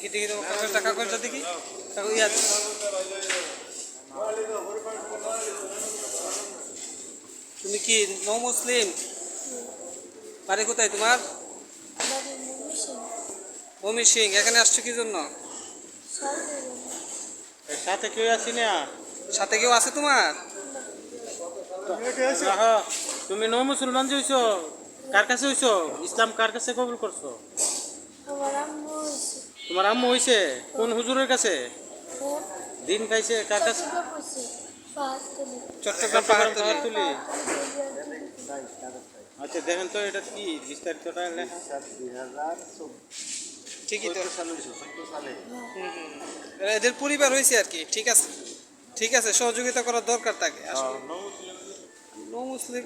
তো কাগজটা দেখি। কাগজ ইয়া তুমি কি নৌ মুসলিম? বাড়ি কোথায় তোমার? মমি সিং এখানে আসছো কি জন্য? সাথে কেউ আছি না। সাথে কেউ আছে তোমার? তুমি ন মুসলমান যে হইছো কার কাছে হইছো? ইসলাম কার কাছে কবুল করছ? আমার আম্মু হয়েছে তোমার আম্মু হইছে কোন হুজুরের কাছে? দিন খাইছে কার কাছে? চট্টগ্রাম পাহাড় পাহাড় তুলি আচ্ছা দেখেন তো এটা কি বিস্তারিতটা লেখা? ঠিকই তো। এদের পরিবার হয়েছে আর কি ঠিক আছে। ঠিক আছে সহযোগিতা করার দরকার থাকে আসলে নৌ মুসলিম